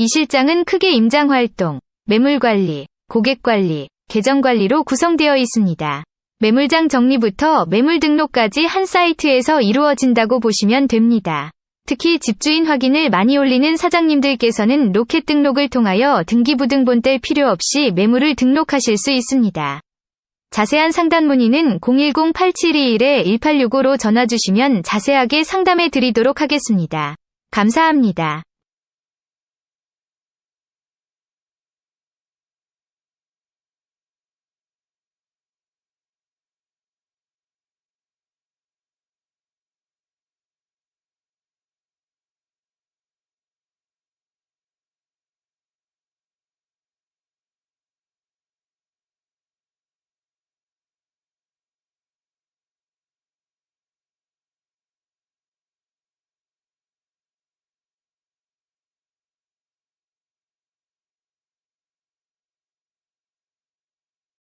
이 실장은 크게 임장 활동, 매물 관리, 고객 관리, 계정 관리로 구성되어 있습니다. 매물장 정리부터 매물 등록까지 한 사이트에서 이루어진다고 보시면 됩니다. 특히 집주인 확인을 많이 올리는 사장님들께서는 로켓 등록을 통하여 등기부등본 뗄 필요 없이 매물을 등록하실 수 있습니다. 자세한 상담 문의는 010-8721-1865로 전화 주시면 자세하게 상담해 드리도록 하겠습니다. 감사합니다.